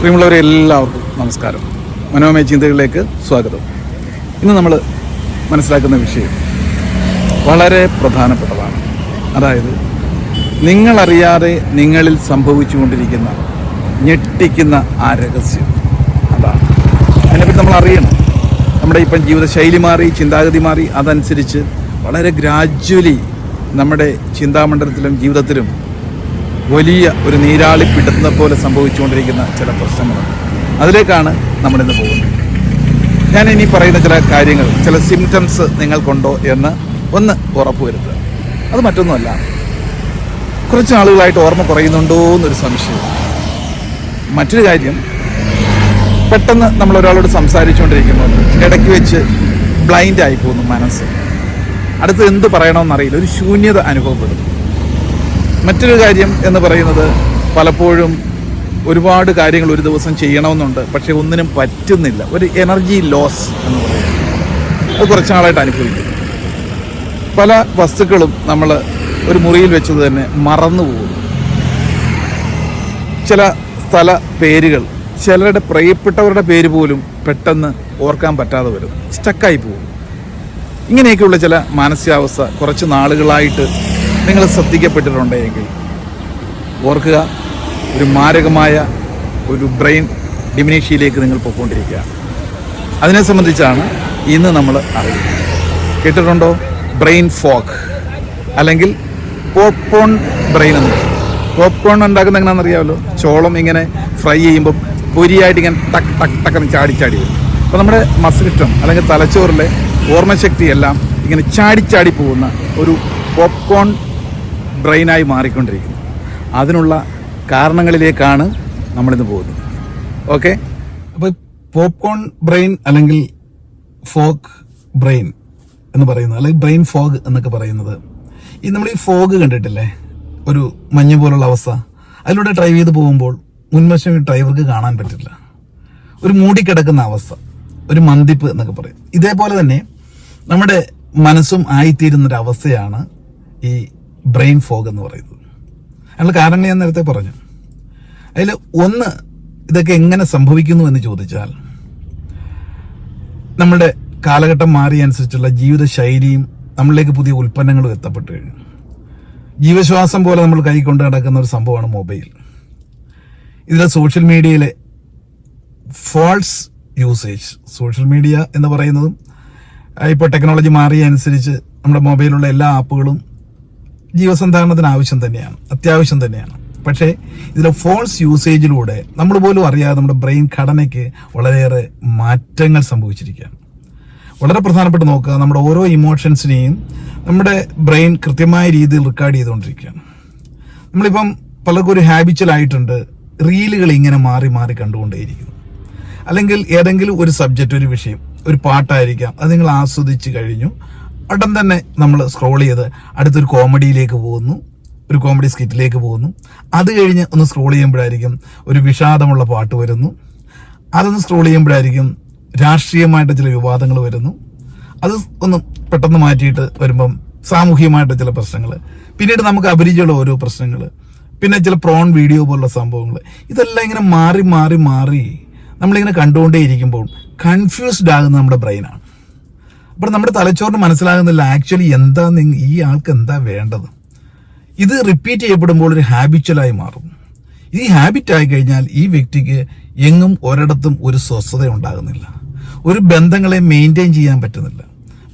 പ്രിയമുള്ളവരെ എല്ലാവർക്കും നമസ്കാരം. മനോമയ ചിന്തകളിലേക്ക് സ്വാഗതം. ഇന്ന് നമ്മൾ മനസ്സിലാക്കുന്ന വിഷയം വളരെ പ്രധാനപ്പെട്ടതാണ്. അതായത് നിങ്ങളറിയാതെ നിങ്ങളിൽ സംഭവിച്ചുകൊണ്ടിരിക്കുന്ന ഞെട്ടിക്കുന്ന ആ രഹസ്യം അതാണ്. അതിനെപ്പറ്റി നമ്മൾ അറിയണം. നമ്മുടെ ഇപ്പം ജീവിതശൈലി മാറി ചിന്താഗതി മാറി അതനുസരിച്ച് വളരെ ഗ്രാജ്വലി നമ്മുടെ ചിന്താമണ്ഡലത്തിലും ജീവിതത്തിലും വലിയ ഒരു നീരാളി പിടുത്തുന്ന പോലെ സംഭവിച്ചുകൊണ്ടിരിക്കുന്ന ചില പ്രശ്നങ്ങളുണ്ട് അതിലേക്കാണ് നമ്മളിന്ന് പോകുന്നത്. ഞാൻ ഇനി പറയുന്ന ചില കാര്യങ്ങൾ ചില സിംറ്റംസ് നിങ്ങൾക്കുണ്ടോ എന്ന് ഒന്ന് ഉറപ്പുവരുത്തുക. അത് മറ്റൊന്നുമല്ല. കുറച്ച് ആളുകളായിട്ട് ഓർമ്മ കുറയുന്നുണ്ടോ എന്നൊരു സംശയം. മറ്റൊരു കാര്യം പെട്ടെന്ന് നമ്മൾ ഒരാളോട് സംസാരിച്ചുകൊണ്ടിരിക്കുമ്പോൾ ഇടയ്ക്ക് വെച്ച് ബ്ലൈൻഡ് ആയി പോകുന്നു മനസ്സ്. അടുത്ത് എന്ത് പറയണമെന്നറിയില്ല. ഒരു ശൂന്യത അനുഭവപ്പെടുന്നു. മറ്റൊരു കാര്യം എന്ന് പറയുന്നത് പലപ്പോഴും ഒരുപാട് കാര്യങ്ങൾ ഒരു ദിവസം ചെയ്യണമെന്നുണ്ട് പക്ഷെ ഒന്നിനും പറ്റുന്നില്ല. ഒരു എനർജി ലോസ് എന്ന് പറയുന്നത് അത് കുറച്ച് നാളായിട്ട് അനുഭവിക്കും. പല വസ്തുക്കളും നമ്മൾ ഒരു മുറിയിൽ വെച്ചത് തന്നെ മറന്നു പോകും ചില സ്ഥല പേരുകൾ ചിലരുടെ പ്രിയപ്പെട്ടവരുടെ പേര് പോലും പെട്ടെന്ന് ഓർക്കാൻ പറ്റാതെ വരും. സ്റ്റക്കായി പോകും ഇങ്ങനെയൊക്കെയുള്ള ചില മാനസികാവസ്ഥ കുറച്ച് നാളുകളായിട്ട് നിങ്ങൾ ശ്രദ്ധിക്കപ്പെട്ടിട്ടുണ്ടെങ്കിൽ ഓർക്കുക ഒരു മാരകമായ ഒരു ബ്രെയിൻ ഡിമിനേഷ്യയിലേക്ക് നിങ്ങൾ പോയിക്കൊണ്ടിരിക്കുകയാണ് അതിനെ സംബന്ധിച്ചാണ് ഇന്ന് നമ്മൾ അറിയുന്നത്. കേട്ടിട്ടുണ്ടോ? ബ്രെയിൻ ഫോക്ക് അല്ലെങ്കിൽ പോപ്കോൺ ബ്രെയിൻ എന്ന് പറയും. പോപ്കോൺ ഉണ്ടാക്കുന്ന എങ്ങനെയാണെന്ന് അറിയാമല്ലോ? ചോളം ഇങ്ങനെ ഫ്രൈ ചെയ്യുമ്പോൾ പൊരിയായിട്ട് ഇങ്ങനെ ടക്ക് ടക്ക് ടക്കെന്ന് ചാടി ചാടി വരും. അപ്പോൾ നമ്മുടെ മസ്ലിഷ്ടം അല്ലെങ്കിൽ തലച്ചോറിലെ ഓർമ്മശക്തിയെല്ലാം ഇങ്ങനെ ചാടി ചാടി പോകുന്ന ഒരു പോപ്കോൺ ബ്രെയിനായി മാറിക്കൊണ്ടിരിക്കുന്നു. അതിനുള്ള കാരണങ്ങളിലേക്കാണ് നമ്മളിന്ന് പോകുന്നത്. ഓക്കെ? അപ്പോൾ പോപ്കോൺ ബ്രെയിൻ അല്ലെങ്കിൽ ഫോക്ക് ബ്രെയിൻ എന്ന് പറയുന്നത് അല്ലെങ്കിൽ ബ്രെയിൻ ഫോഗ് എന്നൊക്കെ പറയുന്നത് ഈ നമ്മൾ ഈ ഫോഗ് കണ്ടിട്ടില്ലേ? ഒരു മഞ്ഞ് പോലുള്ള അവസ്ഥ. അതിലൂടെ ഡ്രൈവ് ചെയ്ത് പോകുമ്പോൾ മുൻവശം ഡ്രൈവർക്ക് കാണാൻ പറ്റില്ല. ഒരു മൂടിക്കിടക്കുന്ന അവസ്ഥ ഒരു മന്തിപ്പ് എന്നൊക്കെ പറയും. ഇതേപോലെ തന്നെ നമ്മുടെ മനസ്സും ആയിത്തീരുന്നൊരവസ്ഥയാണ് ഈ ബ്രെയിൻ ഫോഗ് എന്ന് പറയുന്നത്. അതിനുള്ള കാരണം ഞാൻ നേരത്തെ പറഞ്ഞു. അതിൽ ഒന്ന് ഇതൊക്കെ എങ്ങനെ സംഭവിക്കുന്നു എന്ന് ചോദിച്ചാൽ നമ്മുടെ കാലഘട്ടം മാറിയ അനുസരിച്ചുള്ള ജീവിതശൈലിയും നമ്മളിലേക്ക് പുതിയ ഉൽപ്പന്നങ്ങളും എത്തപ്പെട്ടു കഴിഞ്ഞു. ജീവശ്വാസം പോലെ നമ്മൾ കൈ കൊണ്ട് നടക്കുന്ന ഒരു സംഭവമാണ് മൊബൈൽ. ഇതിലെ സോഷ്യൽ മീഡിയയിലെ ഫോൾസ് യൂസേജ് സോഷ്യൽ മീഡിയ എന്ന് പറയുന്നതും ഇപ്പോൾ ടെക്നോളജി മാറിയ അനുസരിച്ച് നമ്മുടെ മൊബൈലുള്ള എല്ലാ ആപ്പുകളും ജീവസന്ധാരണത്തിന് ആവശ്യം തന്നെയാണ്. അത്യാവശ്യം തന്നെയാണ്. പക്ഷേ ഇതിലെ ഫോൺസ് യൂസേജിലൂടെ നമ്മൾ പോലും അറിയാതെ നമ്മുടെ ബ്രെയിൻ ഘടനയ്ക്ക് വളരെയേറെ മാറ്റങ്ങൾ സംഭവിച്ചിരിക്കുകയാണ്. വളരെ പ്രധാനപ്പെട്ട് നോക്കുക നമ്മുടെ ഓരോ ഇമോഷൻസിനെയും നമ്മുടെ ബ്രെയിൻ കൃത്യമായ രീതിയിൽ റെക്കോർഡ് ചെയ്തുകൊണ്ടിരിക്കുകയാണ്. നമ്മളിപ്പം പലർക്കും ഒരു ഹാബിച്വലായിട്ടുണ്ട് റീലുകൾ ഇങ്ങനെ മാറി മാറി കണ്ടുകൊണ്ടേയിരിക്കുന്നു. അല്ലെങ്കിൽ ഏതെങ്കിലും ഒരു സബ്ജക്റ്റ് ഒരു വിഷയം ഒരു പാട്ടായിരിക്കാം അത് നിങ്ങൾ ആസ്വദിച്ച് കഴിഞ്ഞു ഉടൻ തന്നെ നമ്മൾ സ്ക്രോൾ ചെയ്ത് അടുത്തൊരു കോമഡിയിലേക്ക് പോകുന്നു. ഒരു കോമഡി സ്കിറ്റിലേക്ക് പോകുന്നു. അത് കഴിഞ്ഞ് ഒന്ന് സ്ക്രോൾ ചെയ്യുമ്പോഴായിരിക്കും ഒരു വിഷാദമുള്ള പാട്ട് വരുന്നു. അതൊന്ന് സ്ക്രോൾ ചെയ്യുമ്പോഴായിരിക്കും രാഷ്ട്രീയമായിട്ട് ചില വിവാദങ്ങൾ വരുന്നു. അത് ഒന്ന് പെട്ടെന്ന് മാറ്റിയിട്ട് വരുമ്പം സാമൂഹികമായിട്ട് ചില പ്രശ്നങ്ങൾ പിന്നീട് നമുക്ക് അപരിചയമുള്ള ഓരോ പ്രശ്നങ്ങൾ പിന്നെ ചില പ്രോൺ വീഡിയോ പോലുള്ള സംഭവങ്ങൾ ഇതെല്ലാം ഇങ്ങനെ മാറി മാറി മാറി നമ്മളിങ്ങനെ കണ്ടുകൊണ്ടേയിരിക്കുമ്പോൾ കൺഫ്യൂസ്ഡ് ആകുന്ന നമ്മുടെ ബ്രെയിനാണ് അപ്പോൾ നമ്മുടെ തലച്ചോറിന് മനസ്സിലാകുന്നില്ല. ആക്ച്വലി എന്താ ഈ ആൾക്ക് എന്താ വേണ്ടത്? ഇത് റിപ്പീറ്റ് ചെയ്യപ്പെടുമ്പോൾ ഒരു ഹാബിച്വലായി മാറും. ഈ ഹാബിറ്റ് ആയി കഴിഞ്ഞാൽ ഈ വ്യക്തിക്ക് എങ്ങും ഒരിടത്തും ഒരു സ്വസ്ഥത ഉണ്ടാകുന്നില്ല. ഒരു ബന്ധങ്ങളെ മെയിന്റെയിൻ ചെയ്യാൻ പറ്റുന്നില്ല.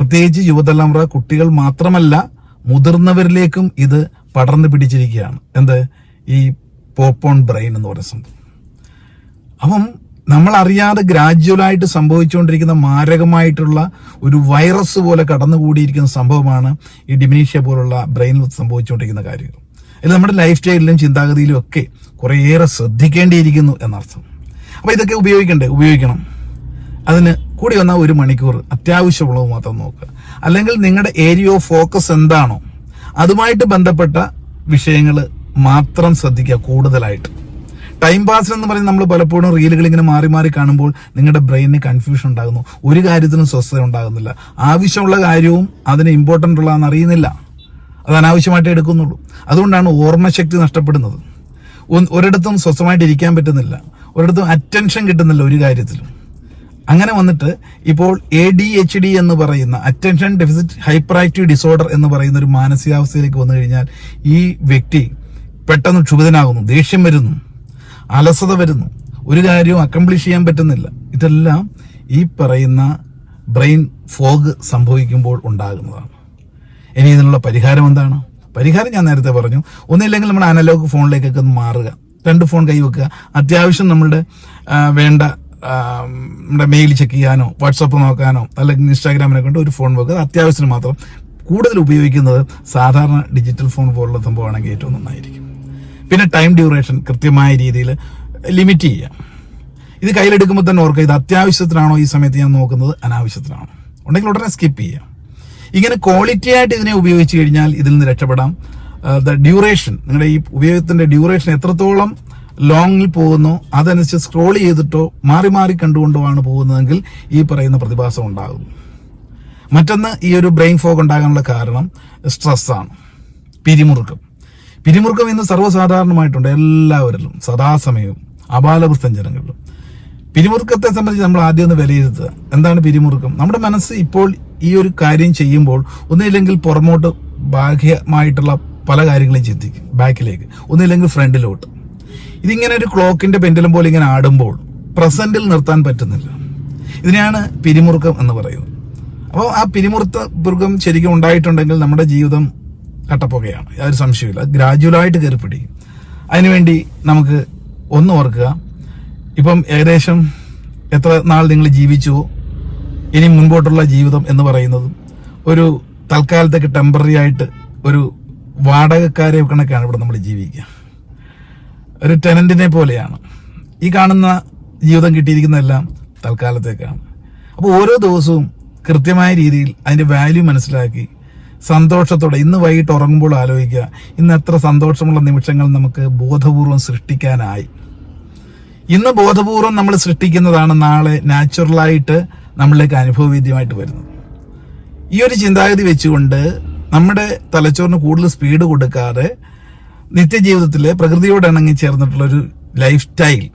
പ്രത്യേകിച്ച് യുവതലമുറ കുട്ടികൾ മാത്രമല്ല മുതിർന്നവരിലേക്കും ഇത് പടർന്നു പിടിച്ചിരിക്കുകയാണ്. എന്ത്? ഈ പോപ്പോൺ ബ്രെയിൻ എന്ന് പറയുന്ന സംഭവം. അപ്പം നമ്മൾ അറിയാതെ ഗ്രാജുവലായിട്ട് സംഭവിച്ചുകൊണ്ടിരിക്കുന്ന മാരകമായിട്ടുള്ള ഒരു വൈറസ് പോലെ കടന്നുകൂടിയിരിക്കുന്ന സംഭവമാണ് ഈ ഡിമിനീഷ്യ പോലുള്ള ബ്രെയിനിൽ സംഭവിച്ചുകൊണ്ടിരിക്കുന്ന കാര്യങ്ങൾ. അതിൽ നമ്മുടെ ലൈഫ് സ്റ്റൈലിലും ചിന്താഗതിയിലും ഒക്കെ കുറേയേറെ ശ്രദ്ധിക്കേണ്ടിയിരിക്കുന്നു എന്നർത്ഥം. അപ്പോൾ ഇതൊക്കെ ഉപയോഗിക്കണ്ടേ? ഉപയോഗിക്കണം. അതിന് കൂടി വന്നാൽ ഒരു മണിക്കൂർ അത്യാവശ്യമുള്ളത് മാത്രം നോക്കുക. അല്ലെങ്കിൽ നിങ്ങളുടെ ഏരിയ ഓഫ് ഫോക്കസ് എന്താണോ അതുമായിട്ട് ബന്ധപ്പെട്ട വിഷയങ്ങൾ മാത്രം ശ്രദ്ധിക്കുക കൂടുതലായിട്ട്. ടൈം പാസ് എന്ന് പറയുന്നത് നമ്മൾ പലപ്പോഴും റീലുകൾ ഇങ്ങനെ മാറി മാറി കാണുമ്പോൾ നിങ്ങളുടെ ബ്രെയിനിന് കൺഫ്യൂഷൻ ഉണ്ടാകുന്നു. ഒരു കാര്യത്തിനും സ്വസ്ഥത ഉണ്ടാകുന്നില്ല. ആവശ്യമുള്ള കാര്യവും അതിന് ഇമ്പോർട്ടന്റ് ഉള്ളതെന്ന് അറിയുന്നില്ല. അത് അനാവശ്യമായിട്ട് എടുക്കുന്നുള്ളൂ. അതുകൊണ്ടാണ് ഓർമ്മശക്തി നഷ്ടപ്പെടുന്നത്. ഒരിടത്തും സ്വസ്ഥമായിട്ട് ഇരിക്കാൻ പറ്റുന്നില്ല. ഒരിടത്തും അറ്റൻഷൻ കിട്ടുന്നില്ല ഒരു കാര്യത്തിലും. അങ്ങനെ വന്നിട്ട് ഇപ്പോൾ എ ഡി എച്ച് ഡി എന്ന് പറയുന്ന attention deficit hyper active disorder എന്ന് പറയുന്ന ഒരു മാനസികാവസ്ഥയിലേക്ക് വന്നു കഴിഞ്ഞാൽ ഈ വ്യക്തി പെട്ടെന്ന് ക്ഷുഭിതനാകുന്നു ദേഷ്യം വരുന്നു. അലസത വരുന്നു. ഒരു കാര്യവും അക്കംപ്ലിഷ് ചെയ്യാൻ പറ്റുന്നില്ല. ഇതെല്ലാം ഈ പറയുന്ന ബ്രെയിൻ ഫോഗ് സംഭവിക്കുമ്പോൾ ഉണ്ടാകുന്നതാണ്. ഇനി ഇതിനുള്ള പരിഹാരം എന്താണ്? പരിഹാരം ഞാൻ നേരത്തെ പറഞ്ഞു. ഒന്നില്ലെങ്കിൽ നമ്മൾ അനലോഗ് ഫോണിലേക്കൊക്കെ ഒന്ന് മാറുക. രണ്ട് ഫോൺ കൈവെക്കുക അത്യാവശ്യം നമ്മളുടെ വേണ്ട നമ്മുടെ മെയിൽ ചെക്ക് ചെയ്യാനോ വാട്സപ്പ് നോക്കാനോ അല്ലെങ്കിൽ ഇൻസ്റ്റാഗ്രാമിനെ കൊണ്ട് ഒരു ഫോൺ വെക്കുക. അത്യാവശ്യത്തിന് മാത്രം കൂടുതൽ ഉപയോഗിക്കുന്നത് സാധാരണ ഡിജിറ്റൽ ഫോൺ പോലുള്ള സംഭവമാണെങ്കിൽ ഏറ്റവും നന്നായിരിക്കും. പിന്നെ ടൈം ഡ്യൂറേഷൻ കൃത്യമായ രീതിയിൽ ലിമിറ്റ് ചെയ്യുക. ഇത് കയ്യിലെടുക്കുമ്പോൾ തന്നെ ഓർക്കുക ഇത് അത്യാവശ്യത്തിനാണോ ഈ സമയത്ത് ഞാൻ നോക്കുന്നത്? അനാവശ്യത്തിനാണോ. ഉണ്ടെങ്കിൽ ഉടനെ സ്കിപ്പ് ചെയ്യാം ഇങ്ങനെ ക്വാളിറ്റി ആയിട്ട് ഇതിനെ ഉപയോഗിച്ച് കഴിഞ്ഞാൽ ഇതിൽ നിന്ന് രക്ഷപ്പെടാം. ദ ഡ്യൂറേഷൻ നിങ്ങളുടെ ഈ ഉപയോഗത്തിന്റെ ഡ്യൂറേഷൻ എത്രത്തോളം ലോങ്ങിൽ പോകുന്നോ അതനുസരിച്ച് സ്ക്രോൾ ചെയ്തിട്ടോ മാറി മാറി കണ്ടുകൊണ്ടോ ആണ് പോകുന്നതെങ്കിൽ ഈ പറയുന്ന പ്രതിഭാസം ഉണ്ടാകും. മറ്റൊന്ന് ഈ ഒരു ബ്രെയിൻ ഫോഗ് ഉണ്ടാകാനുള്ള കാരണം സ്ട്രെസ്സാണ് പിരിമുറുക്കം. പിരിമുറുക്കം ഇന്ന് സർവസാധാരണമായിട്ടുണ്ട് എല്ലാവരിലും സദാസമയവും അപാലവൃത്തം ജനങ്ങളിലും. പിരിമുറുക്കത്തെ സംബന്ധിച്ച് നമ്മൾ ആദ്യം ഒന്ന് വിലയിരുത്തുക. എന്താണ് പിരിമുറുക്കം? നമ്മുടെ മനസ്സ് ഇപ്പോൾ ഈ ഒരു കാര്യം ചെയ്യുമ്പോൾ ഒന്നുമില്ലെങ്കിൽ പുറമോട്ട് ബാഹ്യമായിട്ടുള്ള പല കാര്യങ്ങളും ചിന്തിക്കും ബാക്കിലേക്ക്. ഒന്നുമില്ലെങ്കിൽ ഫ്രണ്ടിലോട്ട്. ഇതിങ്ങനെ ഒരു ക്ലോക്കിന്റെ പെൻഡലം പോലെ ഇങ്ങനെ ആടുമ്പോൾ പ്രസന്റിൽ നിർത്താൻ പറ്റുന്നില്ല. ഇതിനെയാണ് പിരിമുറുക്കം എന്ന് പറയുന്നത്. അപ്പോൾ ആ പിരിമുറുത്ത മൃഗം ശരിക്കും ഉണ്ടായിട്ടുണ്ടെങ്കിൽ നമ്മുടെ ജീവിതം കട്ടപ്പുകയാണ്. യാതൊരു സംശയമില്ല ഗ്രാജുവലായിട്ട് കയറി പിടിക്കും. അതിനുവേണ്ടി നമുക്ക് ഒന്ന് ഓർക്കുക. ഇപ്പം ഏകദേശം എത്ര നാൾ നിങ്ങൾ ജീവിച്ചുവോ ഇനി മുൻപോട്ടുള്ള ജീവിതം എന്ന് പറയുന്നത് ഒരു തൽക്കാലത്തേക്ക് ടെമ്പററി ആയിട്ട് ഒരു വാടകക്കാരെ കണക്കാണ് ഇവിടെ നമ്മൾ ജീവിക്കുക. ഒരു ടെനന്റിനെ പോലെയാണ്. ഈ കാണുന്ന ജീവിതം കിട്ടിയിരിക്കുന്നതെല്ലാം തൽക്കാലത്തേക്കാണ്. അപ്പോൾ ഓരോ ദിവസവും കൃത്യമായ രീതിയിൽ അതിന്റെ വാല്യൂ മനസ്സിലാക്കി സന്തോഷത്തോടെ. ഇന്ന് വൈകിട്ട് ഉറങ്ങുമ്പോൾ ആലോചിക്കുക. ഇന്ന് എത്ര സന്തോഷമുള്ള നിമിഷങ്ങൾ നമുക്ക് ബോധപൂർവം സൃഷ്ടിക്കാനായി. ഇന്ന് ബോധപൂർവം നമ്മൾ സൃഷ്ടിക്കുന്നതാണ് നാളെ നാച്ചുറലായിട്ട് നമ്മളിലേക്ക് അനുഭവവേദ്യമായിട്ട് വരുന്നത്. ഈ ഒരു ചിന്താഗതി വെച്ചുകൊണ്ട് നമ്മുടെ തലച്ചോറിന് കൂടുതൽ സ്പീഡ് കൊടുക്കാതെ നിത്യജീവിതത്തിൽ പ്രകൃതിയോട് ഇണങ്ങി ചേർന്നിട്ടുള്ള ഒരു ലൈഫ് സ്റ്റൈൽ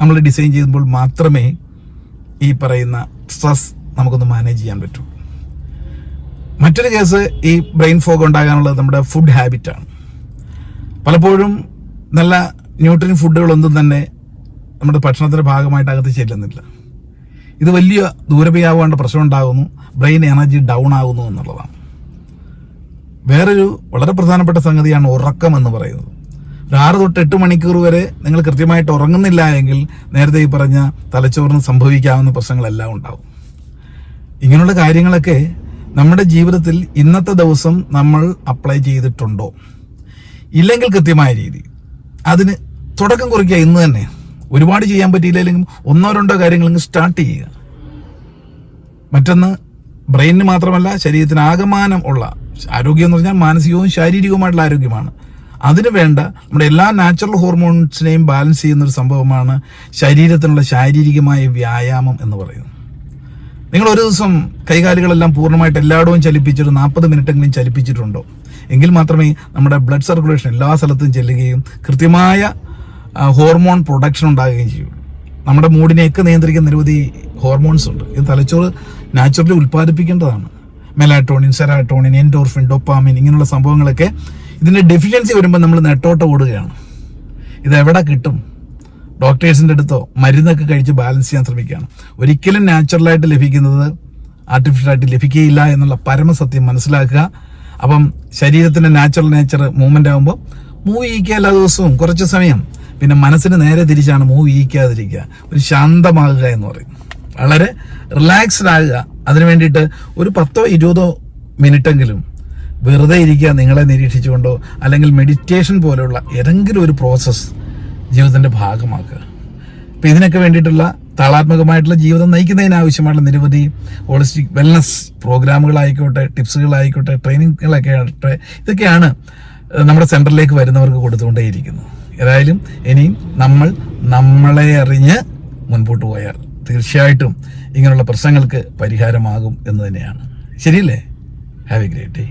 നമ്മൾ ഡിസൈൻ ചെയ്യുമ്പോൾ മാത്രമേ ഈ പറയുന്ന സ്ട്രെസ് നമുക്കൊന്ന് മാനേജ് ചെയ്യാൻ പറ്റൂ. മറ്റൊരു കേസ് ഈ ബ്രെയിൻ ഫോഗ് ഉണ്ടാകാനുള്ളത് നമ്മുടെ ഫുഡ് ഹാബിറ്റാണ് പലപ്പോഴും നല്ല ന്യൂട്രിൻ ഫുഡുകളൊന്നും തന്നെ നമ്മുടെ ഭക്ഷണത്തിന്റെ ഭാഗമായിട്ട് അകത്ത് ചെല്ലുന്നില്ല. ഇത് വലിയ ദൂരപയാവേണ്ട പ്രശ്നം ഉണ്ടാകുന്നു ബ്രെയിൻ എനർജി ഡൗൺ ആകുന്നു എന്നുള്ളതാണ്. വേറൊരു വളരെ പ്രധാനപ്പെട്ട സംഗതിയാണ് ഉറക്കം എന്ന് പറയുന്നത്. ഒരു ആറ് തൊട്ട് എട്ട് മണിക്കൂർ വരെ നിങ്ങൾ കൃത്യമായിട്ട് ഉറങ്ങുന്നില്ല എങ്കിൽ നേരത്തെ ഈ പറഞ്ഞ തലച്ചോറിന് സംഭവിക്കാവുന്ന പ്രശ്നങ്ങളെല്ലാം ഉണ്ടാവും. ഇങ്ങനെയുള്ള കാര്യങ്ങളൊക്കെ നമ്മുടെ ജീവിതത്തിൽ ഇന്നത്തെ ദിവസം നമ്മൾ അപ്ലൈ ചെയ്തിട്ടുണ്ടോ? ഇല്ലെങ്കിൽ കൃത്യമായ രീതി. അതിന് തുടക്കം കുറിക്കുക ഇന്ന് തന്നെ. ഒരുപാട് ചെയ്യാൻ പറ്റിയില്ലെങ്കിലും ഒന്നോ രണ്ടോ കാര്യങ്ങളെങ്കിൽ സ്റ്റാർട്ട് ചെയ്യുക. മറ്റൊന്ന് ബ്രെയിനിന് മാത്രമല്ല ശരീരത്തിന് ആകമാനം ഉള്ള ആരോഗ്യം എന്ന് പറഞ്ഞാൽ മാനസികവും ശാരീരികവുമായിട്ടുള്ള ആരോഗ്യമാണ്. അതിന് വേണ്ട നമ്മുടെ എല്ലാ നാച്ചുറൽ ഹോർമോൺസിനെയും ബാലൻസ് ചെയ്യുന്ന ഒരു സംഭവമാണ് ശരീരത്തിനുള്ള ശാരീരികമായ വ്യായാമം എന്ന് പറയുന്നത്. നിങ്ങൾ ഒരു ദിവസം കൈകാലുകളെല്ലാം പൂർണമായിട്ട് എല്ലായിടവും ചലിപ്പിച്ചിട്ട് നാൽപ്പത് മിനിറ്റെങ്കിലും ചലിപ്പിച്ചിട്ടുണ്ടോ? എങ്കിൽ മാത്രമേ നമ്മുടെ ബ്ലഡ് സർക്കുലേഷൻ എല്ലാ സ്ഥലത്തും ചെല്ലുകയും കൃത്യമായ ഹോർമോൺ പ്രൊഡക്ഷൻ ഉണ്ടാകുകയും ചെയ്യൂ. നമ്മുടെ മൂഡിനെയൊക്കെ നിയന്ത്രിക്കുന്ന നിരവധി ഹോർമോൺസ് ഉണ്ട്. ഇത് തലച്ചോറ് നാച്ചുറലി ഉൽപ്പാദിപ്പിക്കേണ്ടതാണ്. മെലാറ്റോണിൻ സെറാറ്റോണിൻ എൻഡോർഫിൻ ഡൊപ്പാമിൻ ഇങ്ങനെയുള്ള സംഭവങ്ങളൊക്കെ ഇതിന്റെ ഡെഫിഷ്യൻസി വരുമ്പോൾ നമ്മൾ നെട്ടോട്ട ഓടുകയാണ്. ഇത് എവിടെ കിട്ടും? ഡോക്ടേഴ്സിന്റെ അടുത്തോ മരുന്നൊക്കെ കഴിച്ച് ബാലൻസ് ചെയ്യാൻ ശ്രമിക്കുകയാണ്. ഒരിക്കലും നാച്ചുറലായിട്ട് ലഭിക്കുന്നത് ആർട്ടിഫിഷ്യലായിട്ട് ലഭിക്കുകയില്ല എന്നുള്ള പരമസത്യം മനസ്സിലാക്കുക. അപ്പം ശരീരത്തിന്റെ നാച്ചുറൽ നേച്ചർ മൂവ്മെന്റ് ആകുമ്പോൾ മൂവ് ചെയ്യിക്കുക എല്ലാ ദിവസവും കുറച്ച് സമയം. പിന്നെ മനസ്സിന് നേരെ തിരിച്ചാണ് മൂവ് ചെയ്യിക്കാതിരിക്കുക. ഒരു ശാന്തമാകുക എന്ന് പറയും. വളരെ റിലാക്സ്ഡ് ആകുക. അതിനു വേണ്ടിയിട്ട് ഒരു പത്തോ ഇരുപതോ മിനിറ്റെങ്കിലും വെറുതെ ഇരിക്കുക നിങ്ങളെ നിരീക്ഷിച്ചുകൊണ്ടോ അല്ലെങ്കിൽ മെഡിറ്റേഷൻ പോലെയുള്ള ഏതെങ്കിലും ഒരു പ്രോസസ്സ് ജീവിതത്തിന്റെ ഭാഗമാക്കുക. അപ്പം ഇതിനൊക്കെ വേണ്ടിയിട്ടുള്ള താളാത്മകമായിട്ടുള്ള ജീവിതം നയിക്കുന്നതിനാവശ്യമായിട്ടുള്ള നിരവധി ഹോളിസ്റ്റിക് വെൽനസ് പ്രോഗ്രാമുകളായിക്കോട്ടെ ടിപ്സുകളായിക്കോട്ടെ ട്രെയിനിങ്ങുകളൊക്കെ ആകട്ടെ ഇതൊക്കെയാണ് നമ്മുടെ സെന്ററിലേക്ക് വരുന്നവർക്ക് കൊടുത്തുകൊണ്ടേയിരിക്കുന്നത്. ഏതായാലും ഇനിയും നമ്മൾ നമ്മളെ അറിഞ്ഞ് മുൻപോട്ട് പോയാൽ തീർച്ചയായിട്ടും ഇങ്ങനെയുള്ള പ്രശ്നങ്ങൾക്ക് പരിഹാരമാകും എന്ന് തന്നെയാണ്. ശരിയല്ലേ? Have A great day